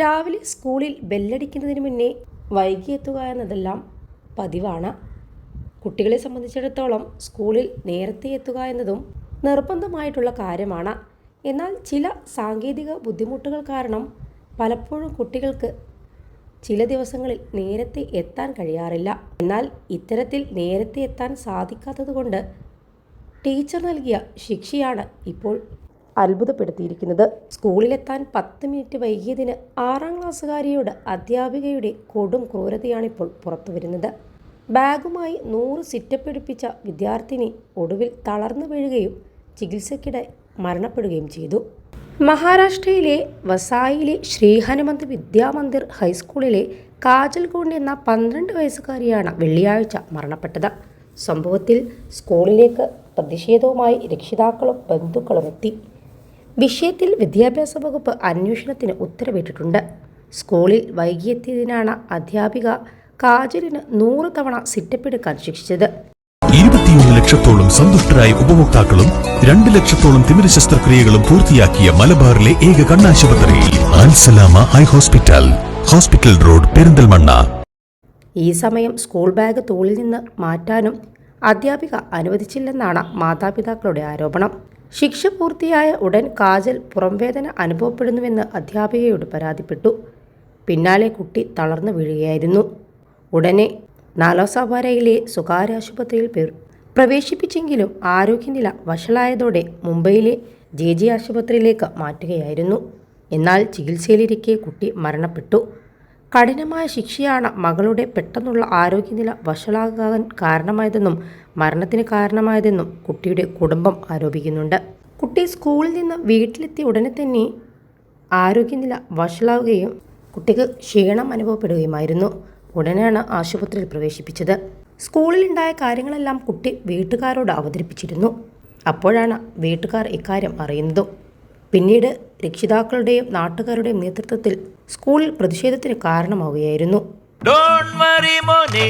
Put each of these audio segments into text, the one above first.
രാവിലെ സ്കൂളിൽ ബെല്ലടിക്കുന്നതിന് മുന്നേ വൈകി എത്തുക എന്നതെല്ലാം പതിവാണ്. കുട്ടികളെ സംബന്ധിച്ചിടത്തോളം സ്കൂളിൽ നേരത്തെ എത്തുക എന്നതും നിർബന്ധമായിട്ടുള്ള കാര്യമാണ്. എന്നാൽ ചില സാങ്കേതിക ബുദ്ധിമുട്ടുകൾ കാരണം പലപ്പോഴും കുട്ടികൾക്ക് ചില ദിവസങ്ങളിൽ നേരത്തെ എത്താൻ കഴിയാറില്ല. എന്നാൽ ഇത്തരത്തിൽ നേരത്തെ എത്താൻ സാധിക്കാത്തതുകൊണ്ട് ടീച്ചർ നൽകിയ ശിക്ഷയാണ് ഇപ്പോൾ അത്ഭുതപ്പെടുത്തിയിരിക്കുന്നത്. സ്കൂളിലെത്താൻ പത്ത് മിനിറ്റ് വൈകിയതിന് ആറാം ക്ലാസ്സുകാരിയോട് അധ്യാപികയുടെ കൊടും ക്രൂരതയാണിപ്പോൾ പുറത്തുവരുന്നത്. ബാഗുമായി നൂറ് സിറ്റപ്പ് എടുപ്പിച്ച വിദ്യാർത്ഥിനി ഒടുവിൽ തളർന്നു വീഴുകയും ചികിത്സയ്ക്കിടെ മരണപ്പെടുകയും ചെയ്തു. മഹാരാഷ്ട്രയിലെ വസായിലെ ശ്രീ ഹനുമന്ത് വിദ്യാമന്ദിർ ഹൈസ്കൂളിലെ കാജൽ ഗോണ്ട് എന്ന പന്ത്രണ്ട് വയസ്സുകാരിയാണ് വെള്ളിയാഴ്ച മരണപ്പെട്ടത്. സംഭവത്തിൽ സ്കൂളിലേക്ക് പ്രതിഷേധവുമായി രക്ഷിതാക്കളും ബന്ധുക്കളും എത്തി. വിഷയത്തിൽ വിദ്യാഭ്യാസ വകുപ്പ് അന്വേഷണത്തിന് ഉത്തരവിട്ടിട്ടുണ്ട്. സ്കൂളിൽ വൈകിയെത്തിയതിനാണ് അധ്യാപിക കാജലിന് നൂറ് തവണ സിറ്റപ്പ് എടുക്കാൻ ശിക്ഷിച്ചത്. ഇരുപത്തിയൊന്ന് ലക്ഷത്തോളം സന്തുഷ്ടരായ ഉപഭോക്താക്കളും രണ്ട് ലക്ഷത്തോളം തിമിര ശസ്ത്രക്രിയകളും പൂർത്തിയാക്കിയ മലബാറിലെ ഏക കണ്ണാശുപത്രി ആൻസലാമ eye hospital hospital road Perinthalmanna. ഈ സമയം സ്കൂൾ ബാഗ് തോളിൽ നിന്ന് മാറ്റാനും അധ്യാപിക അനുവദിച്ചില്ലെന്നാണ് മാതാപിതാക്കളുടെ ആരോപണം. ശിക്ഷ പൂർത്തിയായ ഉടൻ കാജൽ പുറംവേദന അനുഭവപ്പെടുന്നുവെന്ന് അധ്യാപികയോട് പരാതിപ്പെട്ടു. പിന്നാലെ കുട്ടി തളർന്നു വീഴുകയായിരുന്നു. ഉടനെ നാലോസാവാരയിലെ സ്വകാര്യ ആശുപത്രിയിൽ പ്രവേശിപ്പിച്ചെങ്കിലും ആരോഗ്യനില വഷളായതോടെ മുംബൈയിലെ ജെ ജി ആശുപത്രിയിലേക്ക് മാറ്റുകയായിരുന്നു. എന്നാൽ ചികിത്സയിലിരിക്കെ കുട്ടി മരണപ്പെട്ടു. കഠിനമായ ശിക്ഷയാണ് മകളുടെ പെട്ടെന്നുള്ള ആരോഗ്യനില വഷളാകാൻ കാരണമായതെന്നും മരണത്തിന് കാരണമായതെന്നും കുട്ടിയുടെ കുടുംബം ആരോപിക്കുന്നുണ്ട്. കുട്ടി സ്കൂളിൽ നിന്ന് വീട്ടിലെത്തിയ ഉടനെ തന്നെ ആരോഗ്യനില വഷളാവുകയും കുട്ടിക്ക് ക്ഷീണം അനുഭവപ്പെടുകയുമായിരുന്നു. ഉടനെയാണ് ആശുപത്രിയിൽ പ്രവേശിപ്പിച്ചത്. സ്കൂളിലുണ്ടായ കാര്യങ്ങളെല്ലാം കുട്ടി വീട്ടുകാരോട് അവതരിപ്പിച്ചിരുന്നു. അപ്പോഴാണ് വീട്ടുകാർ ഇക്കാര്യം അറിയുന്നതും. പിന്നീട് രക്ഷിതാക്കളുടെയും നാട്ടുകാരുടെയും നേതൃത്വത്തിൽ സ്കൂളിൽ പ്രതിഷേധത്തിന് കാരണമാവുകയായിരുന്നു. ഡോണ്ട് വറി മോനെ.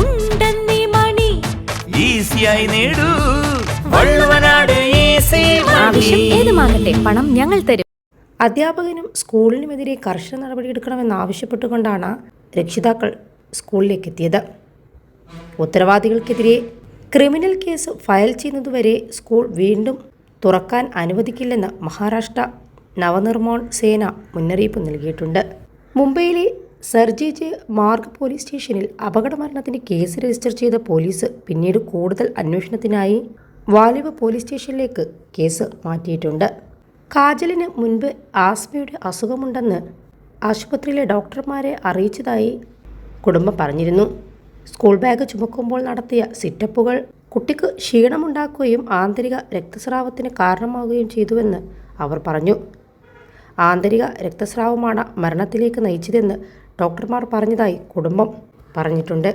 ഉണ്ടെന്നീ മണി. ഈസിയായി നേടൂ. വള്ളുവനാട് ഈസി ആവശ്യം ഏതുമാകട്ടെ പണം ഞങ്ങൾ തരും. അധ്യാപകനും സ്കൂളിനുമെതിരെ കർശന നടപടിയെടുക്കണമെന്നാവശ്യപ്പെട്ടുകൊണ്ടാണ് രക്ഷിതാക്കൾ സ്കൂളിലേക്ക് എത്തിയത് ഉത്തരവാദികൾക്കെതിരെ ക്രിമിനൽ കേസ് ഫയൽ ചെയ്യുന്നതുവരെ സ്കൂൾ വീണ്ടും തുറക്കാൻ അനുവദിക്കില്ലെന്ന് മഹാരാഷ്ട്ര നവനിർമ്മാൺ സേന മുന്നറിയിപ്പ് നൽകിയിട്ടുണ്ട്. മുംബൈയിലെ സർജിജ് മാർഗ് പോലീസ് സ്റ്റേഷനിൽ അപകടമരണത്തിന് കേസ് രജിസ്റ്റർ ചെയ്ത പോലീസ് പിന്നീട് കൂടുതൽ അന്വേഷണത്തിനായി വാലിബ പോലീസ് സ്റ്റേഷനിലേക്ക് കേസ് മാറ്റിയിട്ടുണ്ട്. കാജലിന് മുൻപ് ആസ്മയുടെ അസുഖമുണ്ടെന്ന് ആശുപത്രിയിലെ ഡോക്ടർമാരെ അറിയിച്ചതായി കുടുംബം പറഞ്ഞിരുന്നു. സ്കൂൾ ബാഗ് ചുമക്കുമ്പോൾ നടത്തിയ സിറ്റപ്പുകൾ കുട്ടിക്ക് ക്ഷീണമുണ്ടാക്കുകയും ആന്തരിക രക്തസ്രാവത്തിന് കാരണമാവുകയും ചെയ്തുവെന്ന് അവർ പറഞ്ഞു. ആന്തരിക രക്തസ്രാവമാണ് മരണത്തിലേക്ക് നയിച്ചതെന്ന് ഡോക്ടർമാർ പറഞ്ഞതായി കുടുംബം പറഞ്ഞിട്ടുണ്ട്.